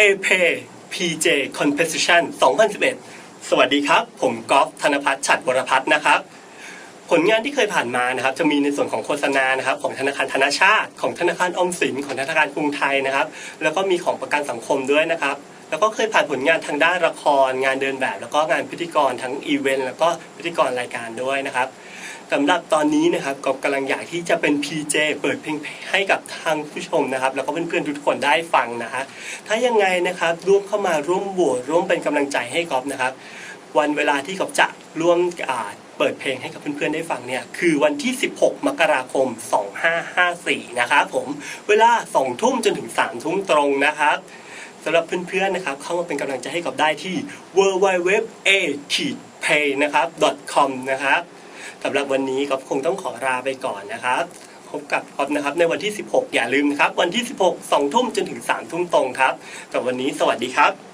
AP PJ Competition 2011 สวัสดีครับ ผมก๊อฟธนพัฒน์ฉัดวรพัฒน์นะครับ ผลงานที่เคยผ่านมานะครับ จะมีในส่วนของโฆษณานะครับ ของธนาคารธนาชาติ ของธนาคารอมสิน ของธนาคารกรุงไทยนะครับ แล้วก็มีของประกันสังคมด้วยนะครับ แล้วก็เคยผ่านผลงานทางด้านละคร งานเดินแบบ แล้วก็งานพิธีกรทั้งอีเวนต์แล้วก็พิธีกรรายการด้วยนะครับ สำหรับตอนนี้นะครับก็กำลังอยากที่จะเป็น PJ เปิดเพลงให้กับทางผู้ชมนะครับ แล้วก็เพื่อนๆทุกคนได้ฟังนะฮะถ้ายังไงนะครับร่วมเข้ามาร่วมโหวตร่วมเป็นกำลังใจให้กอฟนะครับ วันเวลาที่กอฟจะร่วมอ่าเปิดเพลงให้กับเพื่อนๆได้ฟังเนี่ยคือวันที่ 16 มกราคม 2554 นะครับผมเวลา 2 ทุ่มจนถึง 3 ทุ่มตรงนะครับสำหรับเพื่อนๆนะครับเข้ามาเป็นกำลังใจให้กับได้ที่ w w w a p a y นะครับ .com นะครับ สำหรับวันนี้ก็คงต้องขอลาไปก่อนนะครับพบกับออฟนะครับในวันที่ 16 อย่าลืมนะครับ วันที่ 16 2ทุ่มจนถึง 3 ทุ่มตรงครับกับวันนี้สวัสดีครับ